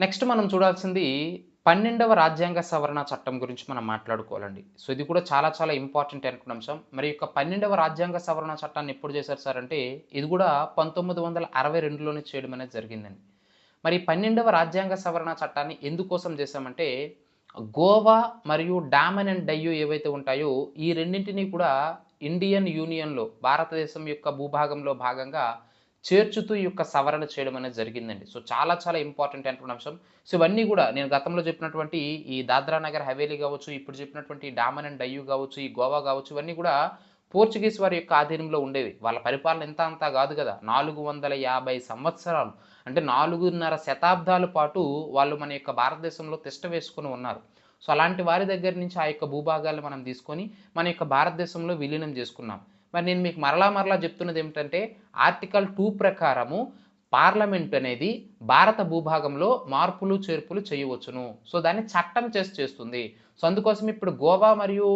Next మనం చూడాల్సింది పన్నెండవ రాజ్యాంగ సవరణ చట్టం గురించి మనం మాట్లాడుకోవాలండి. సో ఇది కూడా చాలా చాలా ఇంపార్టెంట్ అనుకున్న అంశం. మరి యొక్క పన్నెండవ రాజ్యాంగ సవరణ చట్టాన్ని ఎప్పుడు చేశారు సార్ అంటే ఇది కూడా పంతొమ్మిది వందల అరవై రెండులోనే చేయడం అనేది జరిగిందండి. మరి పన్నెండవ రాజ్యాంగ సవరణ చట్టాన్ని ఎందుకోసం చేశామంటే గోవా మరియు డామన్ అండ్ డయ్యూ ఏవైతే ఉంటాయో ఈ రెండింటినీ కూడా ఇండియన్ యూనియన్లో భారతదేశం యొక్క భూభాగంలో భాగంగా చేర్చుతూ ఈ యొక్క సవరణ చేయడం అనేది జరిగిందండి. సో చాలా చాలా ఇంపార్టెంట్ అయినటువంటి అంశం. సో ఇవన్నీ కూడా నేను గతంలో చెప్పినటువంటి ఈ దాద్రా నగర్ హవేలీ కావచ్చు ఇప్పుడు చెప్పినటువంటి డామన్ అండ్ డయ్యూ కావచ్చు ఈ గోవా కావచ్చు ఇవన్నీ కూడా పోర్చుగీస్ వారి యొక్క ఆధీనంలో ఉండేవి. వాళ్ళ పరిపాలన ఎంత అంతా కాదు కదా. నాలుగు వందల యాభై సంవత్సరాలు అంటే నాలుగున్నర శతాబ్దాల పాటు వాళ్ళు మన యొక్క భారతదేశంలో తిష్ట వేసుకుని ఉన్నారు. సో అలాంటి వారి దగ్గర నుంచి ఆ యొక్క భూభాగాలు మనం తీసుకొని మన యొక్క భారతదేశంలో విలీనం చేసుకున్నాం. మరి నేను మీకు మరలా మరలా చెప్తున్నది ఏమిటంటే ఆర్టికల్ టూ ప్రకారము పార్లమెంట్ అనేది భారత భూభాగంలో మార్పులు చేర్పులు చేయవచ్చును. సో దాన్ని చట్టం చేసి చేస్తుంది. సో అందుకోసం ఇప్పుడు గోవా మరియు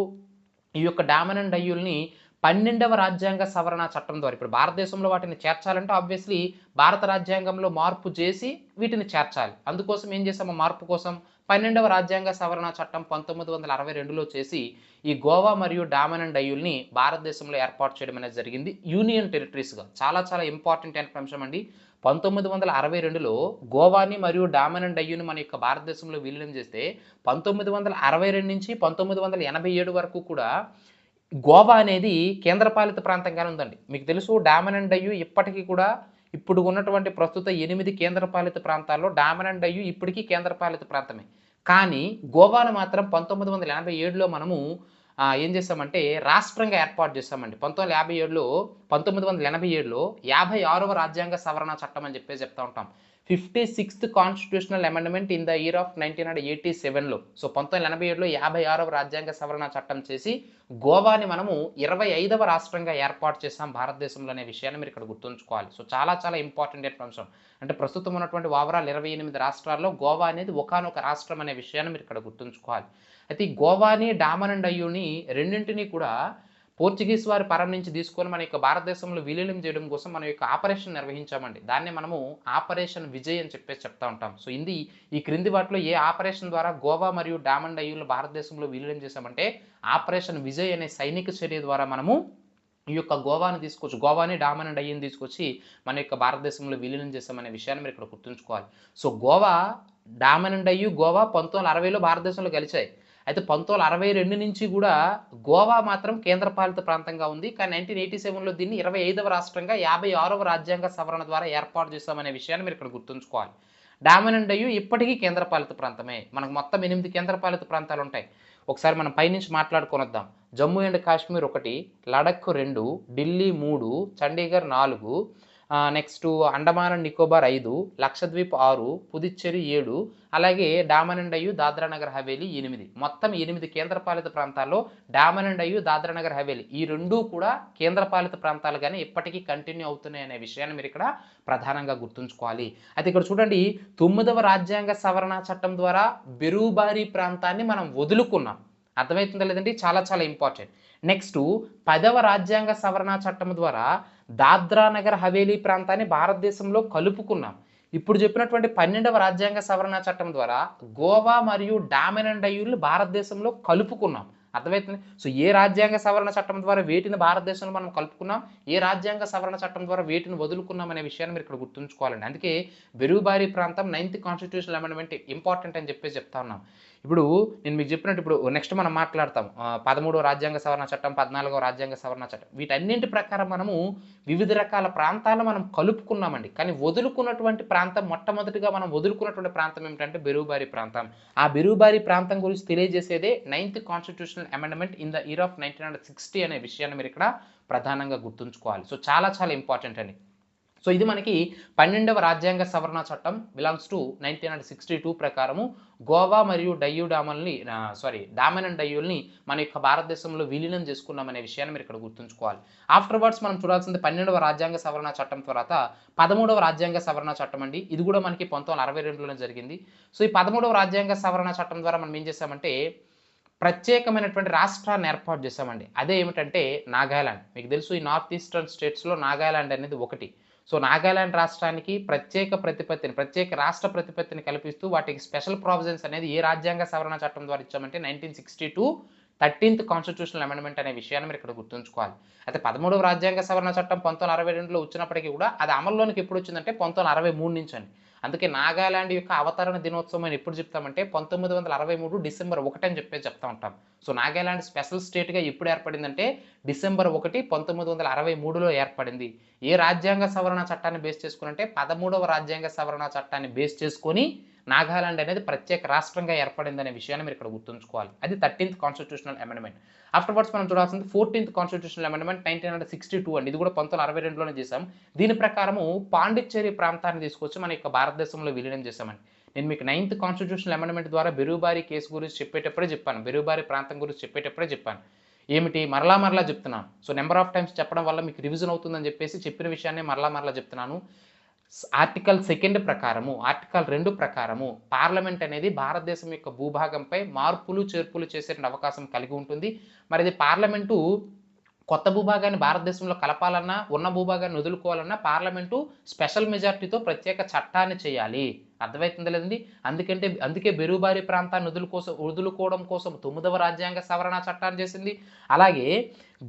ఈ యొక్క డామనండ్ అయ్యుల్ని పన్నెండవ రాజ్యాంగ సవరణ చట్టం ద్వారా ఇప్పుడు భారతదేశంలో వాటిని చేర్చాలంటే ఆబ్వియస్లీ భారత రాజ్యాంగంలో మార్పు చేసి వీటిని చేర్చాలి. అందుకోసం ఏం చేసాము మార్పు కోసం పన్నెండవ రాజ్యాంగ సవరణ చట్టం పంతొమ్మిది వందల అరవై రెండులో చేసి ఈ గోవా మరియు డామన్ అండ్ డయ్యూల్ని భారతదేశంలో ఏర్పాటు చేయడం అనేది జరిగింది. యూనియన్ టెరిటరీస్గా చాలా చాలా ఇంపార్టెంట్ అయిన అంశం అండి. పంతొమ్మిది వందల అరవై రెండులో గోవాని మరియు డామన్ అండ్ డయ్యూని మన యొక్క భారతదేశంలో విలీనం చేస్తే పంతొమ్మిది వందల అరవై రెండు నుంచి పంతొమ్మిది వందల ఎనభై ఏడు వరకు కూడా గోవా అనేది కేంద్రపాలిత ప్రాంతంగానే ఉందండి. మీకు తెలుసు డామన్ అండ్ డయ్యూ ఇప్పటికీ కూడా ఇప్పుడు ఉన్నటువంటి ప్రస్తుత ఎనిమిది కేంద్రపాలిత ప్రాంతాల్లో డామినెంట్ అయ్యి ఇప్పటికీ కేంద్రపాలిత ప్రాంతమే. కానీ గోవాను మాత్రం పంతొమ్మిది వందల ఎనభై ఏడులో మనము ఏం చేస్తామంటే రాష్ట్రంగా ఏర్పాటు చేస్తామండి పంతొమ్మిది వందల యాభై ఏడులో పంతొమ్మిది వందల ఎనభై ఏడులో యాభై ఆరవ రాజ్యాంగ సవరణ చట్టం అని చెప్పేసి చెప్తా ఉంటాం. Fifty sixth constitutional amendment in the year of nineteen hundred eighty సెవెన్లో. సో పంతొమ్మిది ఎనభై ఏడులో యాభై ఆరవ రాజ్యాంగ సవరణ చట్టం చేసి గోవాని మనము ఇరవై ఐదవ రాష్ట్రంగా ఏర్పాటు చేసాం భారతదేశంలో అనే విషయాన్ని మీరు ఇక్కడ గుర్తుంచుకోవాలి. సో చాలా చాలా ఇంపార్టెంట్ అంశం అంటే ప్రస్తుతం ఉన్నటువంటి ఓవరాల్ ఇరవై ఎనిమిది రాష్ట్రాల్లో గోవా అనేది ఒకానొక రాష్ట్రం అనే విషయాన్ని మీరు ఇక్కడ గుర్తుంచుకోవాలి. అయితే ఈ గోవాని డామన్ అండ్ అయ్యూని రెండింటినీ కూడా పోర్చుగీస్ వారి పరం నుంచి తీసుకొని మన యొక్క భారతదేశంలో విలీనం చేయడం కోసం మన యొక్క ఆపరేషన్ నిర్వహించామండి. దాన్ని మనము ఆపరేషన్ విజయ్ అని చెప్పేసి చెప్తా ఉంటాం. సో ఇది ఈ క్రింది వాటిలో ఏ ఆపరేషన్ ద్వారా గోవా మరియు డామండ్ అయ్యూలు భారతదేశంలో విలీనం చేశామంటే ఆపరేషన్ విజయ్ అనే సైనిక చర్య ద్వారా మనము ఈ యొక్క గోవాని తీసుకొచ్చి. గోవాని డామన్ అయ్యని తీసుకొచ్చి మన యొక్క భారతదేశంలో విలీనం చేస్తామనే విషయాన్ని మీరు ఇక్కడ గుర్తుంచుకోవాలి. సో గోవా డామన్ అండ్ అయ్యు గోవా పంతొమ్మిది వందల అరవైలో భారతదేశంలో కలిచాయి అయితే పంతొమ్మిది అరవై రెండు నుంచి కూడా గోవా మాత్రం కేంద్రపాలిత ప్రాంతంగా ఉంది. కానీ నైన్టీన్ ఎయిటీ సెవెన్లో దీన్ని ఇరవై ఐదవ రాష్ట్రంగా యాభై ఆరవ రాజ్యాంగ సవరణ ద్వారా ఏర్పాటు చేస్తామనే విషయాన్ని మీరు ఇక్కడ గుర్తుంచుకోవాలి. డామన్ అండ్ ఇప్పటికీ కేంద్రపాలిత ప్రాంతమే. మనకు మొత్తం ఎనిమిది కేంద్రపాలిత ప్రాంతాలు ఉంటాయి. ఒకసారి మనం పైనుంచి మాట్లాడుకొని వద్దాం జమ్మూ అండ్ కాశ్మీర్ ఒకటి లడఖ్ రెండు ఢిల్లీ మూడు చండీగఢ్ నాలుగు నెక్స్ట్ అండమాన్ అండ్ నికోబార్ ఐదు లక్షద్వీప్ ఆరు పుదుచ్చేరి ఏడు అలాగే డామన్ అండ్ అయ్యు దాద్రా నగర్ హవేలీ ఎనిమిది. మొత్తం ఎనిమిది కేంద్రపాలిత ప్రాంతాల్లో డామన్ అండ్ అయ్యు దాద్రా నగర్ హవేలీ ఈ రెండూ కూడా కేంద్రపాలిత ప్రాంతాలుగానే ఇప్పటికీ కంటిన్యూ అవుతున్నాయి అనే విషయాన్ని మీరు ఇక్కడ ప్రధానంగా గుర్తుంచుకోవాలి. అయితే ఇక్కడ చూడండి తొమ్మిదవ రాజ్యాంగ సవరణ చట్టం ద్వారా బెరూబారీ ప్రాంతాన్ని మనం వదులుకున్నాం. అర్థమవుతుందా లేదండి? చాలా చాలా ఇంపార్టెంట్ నెక్స్ట్ పదవ రాజ్యాంగ సవరణ చట్టం ద్వారా దాద్రా నగర్ హవేలీ ప్రాంతాన్ని భారతదేశంలో కలుపుకున్నాం. ఇప్పుడు చెప్పినటువంటి పన్నెండవ రాజ్యాంగ సవరణ చట్టం ద్వారా గోవా మరియు డామెన్ అండ్ భారతదేశంలో కలుపుకున్నాం. అర్థమవుతుంది? సో ఏ రాజ్యాంగ సవరణ చట్టం ద్వారా వేటిని భారతదేశంలో మనం కలుపుకున్నాం? ఏ రాజ్యాంగ సవరణ చట్టం ద్వారా వేటిని వదులుకున్నాం అనే విషయాన్ని మీరు ఇక్కడ గుర్తుంచుకోవాలండి. అందుకే బెరుబారి ప్రాంతం నైన్త్ కాన్స్టిట్యూషనల్ అమెండ్మెంట్ ఇంపార్టెంట్ అని చెప్పేసి చెప్తా ఉన్నాం. ఇప్పుడు నేను మీకు చెప్పినట్టు ఇప్పుడు నెక్స్ట్ మనం మాట్లాడతాం. పదమూడవ రాజ్యాంగ సవరణ చట్టం పద్నాలుగవ రాజ్యాంగ సవరణ చట్టం. వీటన్నింటి ప్రకారం మనము వివిధ రకాల ప్రాంతాలు మనం కలుపుకున్నామండి. కానీ వదులుకున్నటువంటి ప్రాంతం మొట్టమొదటిగా మనం వదులుకున్నటువంటి ప్రాంతం ఏమిటంటే బెరుబారి ప్రాంతం. ఆ బెరుబారి ప్రాంతం గురించి తెలియజేసేదే ninth constitutional amendment in the year of nineteen hundred sixty అనే విషయాన్ని మీరు ఇక్కడ ప్రధానంగా గుర్తుంచుకోవాలి. సో చాలా చాలా ఇంపార్టెంట్ అండి. సో ఇది మనకి పన్నెండవ రాజ్యాంగ సవరణ చట్టం belongs to nineteen and sixty two ప్రకారము. గోవా మరియు డయ్యూ డామల్ని సారీ డామన్ అండ్ డయ్యూల్ని మన యొక్క భారతదేశంలో విలీనం చేసుకున్నామనే విషయాన్ని మీరు ఇక్కడ గుర్తుంచుకోవాలి. ఆఫ్టర్ వర్డ్స్ మనం చూడాల్సింది పన్నెండవ రాజ్యాంగ సవరణ చట్టం తర్వాత పదమూడవ రాజ్యాంగ సవరణ చట్టం అండి. ఇది కూడా మనకి పంతొమ్మిది అరవై రెండులోనే జరిగింది. సో ఈ పదమూడవ రాజ్యాంగ సవరణ చట్టం ద్వారా మనం ఏం చేసామంటే ప్రత్యేకమైనటువంటి రాష్ట్రాన్ని ఏర్పాటు చేశామండి. అదే ఏమిటంటే నాగాలాండ్. మీకు తెలుసు ఈ నార్త్ ఈస్టర్న్ స్టేట్స్లో నాగాలాండ్ అనేది ఒకటి. సో నాగాలాండ్ రాష్ట్రానికి ప్రత్యేక ప్రతిపత్తిని ప్రత్యేక రాష్ట్ర ప్రతిపత్తిని కల్పిస్తూ వాటికి స్పెషల్ ప్రావిజన్స్ అనేది ఏ రాజ్యాంగ సవరణ చట్టం ద్వారా ఇచ్చామంటే nineteen sixty two thirteenth constitutional amendment అనే విషయాన్ని మీరు ఇక్కడ గుర్తుంచుకోవాలి. అయితే పదమూడవ రాజ్యాంగ సవరణ చట్టం పంతొమ్మిది అరవై రెండులో వచ్చినప్పటికీ కూడా అది అమల్లోనికి ఎప్పుడు వచ్చిందంటే పంతొమ్మిది అరవై మూడు నుంచి అండి. అందుకే నాగాలాండ్ యొక్క అవతరణ దినోత్సవం అని ఎప్పుడు చెప్తామంటే పంతొమ్మిది వందల అరవై మూడు డిసెంబర్ ఒకటి అని చెప్పేసి చెప్తా ఉంటాం. సో నాగాలాండ్ స్పెషల్ స్టేట్గా ఎప్పుడు ఏర్పడిందంటే డిసెంబర్ ఒకటి పంతొమ్మిది వందల అరవై మూడులో ఏర్పడింది. ఏ రాజ్యాంగ సవరణ చట్టాన్ని బేస్ చేసుకుని అంటే పదమూడవ రాజ్యాంగ సవరణ చట్టాన్ని బేస్ చేసుకొని నాగాలాండ్ అనేది ప్రత్యేక రాష్ట్రంగా ఏర్పడిందనే విషయాన్ని మీరు ఇక్కడ గుర్తుంచుకోవాలి. అది థర్టీన్త్ కాన్స్టిట్యూషనల్ అమెండ్మెంట్ ఆఫ్టర్వర్డ్స్ మనం చూడాల్సింది fourteenth constitutional amendment nineteen hundred sixty two అండి. ఇది కూడా పంతొమ్మిది అరవై రెండులోనే చేశాం. దీని ప్రకారము పాండిచ్చేరి ప్రాంతాన్ని తీసుకొచ్చి మన యొక్క భారతదేశంలో విలీనం చేశామండి. నేను మీకు నైన్త్ కాన్స్టిట్యూషనల్ అమెండ్మెంట్ ద్వారా బెరుబారి కేసు గురించి చెప్పేటప్పుడే చెప్పాను. బెరుబారి ప్రాంతం గురించి చెప్పేటప్పుడే చెప్పాను. ఏమిటి? మరలా మరలా చెప్తున్నాను. సో నెంబర్ ఆఫ్ టైమ్స్ చెప్పడం వల్ల మీకు రివిజన్ అవుతుందని చెప్పేసి చెప్పిన విషయాన్ని మరలా మరలా చెప్తున్నాను. ఆర్టికల్ సెకండ్ ప్రకారము ఆర్టికల్ రెండు ప్రకారము పార్లమెంట్ అనేది భారతదేశం యొక్క భూభాగంపై మార్పులు చేర్పులు చేసే అవకాశం కలిగి ఉంటుంది. మరి ఇది పార్లమెంటు కొత్త భూభాగాన్ని భారతదేశంలో కలపాలన్నా ఉన్న భూభాగాన్ని వదులుకోవాలన్నా పార్లమెంటు స్పెషల్ మెజార్టీతో ప్రత్యేక చట్టాన్ని చేయాలి. అర్థమవుతుంది లేదండి? అందుకంటే అందుకే బెరుబారి ప్రాంతాన్ని వదులు కోసం వదులుకోవడం కోసం తొమ్మిదవ రాజ్యాంగ సవరణ చట్టాన్ని చేసింది. అలాగే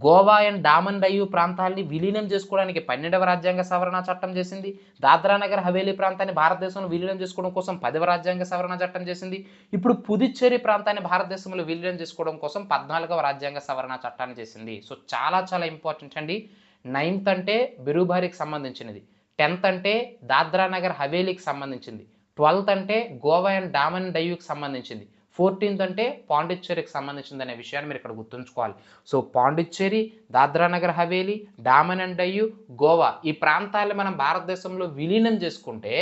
గోవా అండ్ డామన్ డయ్యూ ప్రాంతాల్ని విలీనం చేసుకోవడానికి పన్నెండవ రాజ్యాంగ సవరణ చట్టం చేసింది. దాద్రా నగర్ హవేలీ ప్రాంతాన్ని భారతదేశంలో విలీనం చేసుకోవడం కోసం పదవ రాజ్యాంగ సవరణ చట్టం చేసింది. ఇప్పుడు పుదుచ్చేరి ప్రాంతాన్ని భారతదేశంలో విలీనం చేసుకోవడం కోసం పద్నాలుగవ రాజ్యాంగ సవరణ చట్టాన్ని చేసింది. సో చాలా చాలా ఇంపార్టెంట్ అండి. నైన్త్ అంటే బెరుబారికి సంబంధించినది. టెన్త్ అంటే దాద్రా నగర్ హవేలీకి సంబంధించింది. ట్వెల్త్ అంటే గోవా అండ్ డామన్ డయ్యూకి సంబంధించింది. ఫోర్టీన్త్ అంటే పాండిచ్చేరికి సంబంధించింది అనే విషయాన్ని మీరు ఇక్కడ గుర్తుంచుకోవాలి. సో పాండిచ్చేరి దాద్రా నగర్ హవేలీ డామన్ అండ్ డయ్యూ గోవా ఈ ప్రాంతాలను మనం భారతదేశంలో విలీనం చేసుకుంటే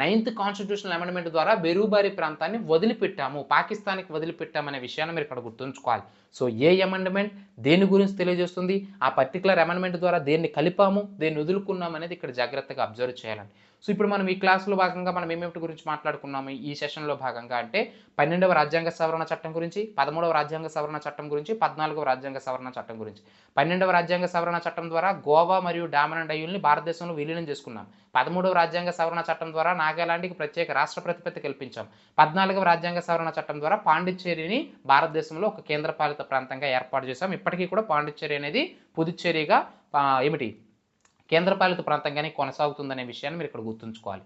నైన్త్ కాన్స్టిట్యూషనల్ అమెండ్మెంట్ ద్వారా బెరూబారి ప్రాంతాన్ని వదిలిపెట్టాము పాకిస్తాన్కి వదిలిపెట్టామనే విషయాన్ని మీరు ఇక్కడ గుర్తుంచుకోవాలి. సో ఏ అమెండ్మెంట్ దేని గురించి తెలియజేస్తుంది? ఆ పర్టికులర్ అమెండ్మెంట్ ద్వారా దేన్ని కలిపాము దేన్ని వదులుకున్నాం అనేది ఇక్కడ జాగ్రత్తగా అబ్జర్వ్ చేయాలండి. సో ఇప్పుడు మనం ఈ క్లాసులో భాగంగా మనం ఏమేమిటి గురించి మాట్లాడుకున్నాము? ఈ సెషన్లో భాగంగా అంటే పన్నెండవ రాజ్యాంగ సవరణ చట్టం గురించి పదమూడవ రాజ్యాంగ సవరణ చట్టం గురించి పద్నాలుగవ రాజ్యాంగ సవరణ చట్టం గురించి. పన్నెండవ రాజ్యాంగ సవరణ చట్టం ద్వారా గోవా మరియు డామన్ అండ్ డయ్యూల్ని భారతదేశంలో విలీనం చేసుకున్నాం. పదమూడవ రాజ్యాంగ సవరణ చట్టం ద్వారా నాగాలాండ్కి ప్రత్యేక రాష్ట్ర ప్రతిపత్తి కల్పించాం. పద్నాలుగవ రాజ్యాంగ సవరణ చట్టం ద్వారా పాండిచ్చేరిని భారతదేశంలో ఒక కేంద్రపాలిత ప్రాంతంగా ఏర్పాటు చేశాం. ఇప్పటికీ కూడా పాండిచ్చేరి అనేది పుదుచ్చేరిగా ఏమిటి? కేంద్రపాలిత ప్రాంతంగానే కొనసాగుతుందనే విషయాన్ని మీరు ఇక్కడ గుర్తుంచుకోవాలి.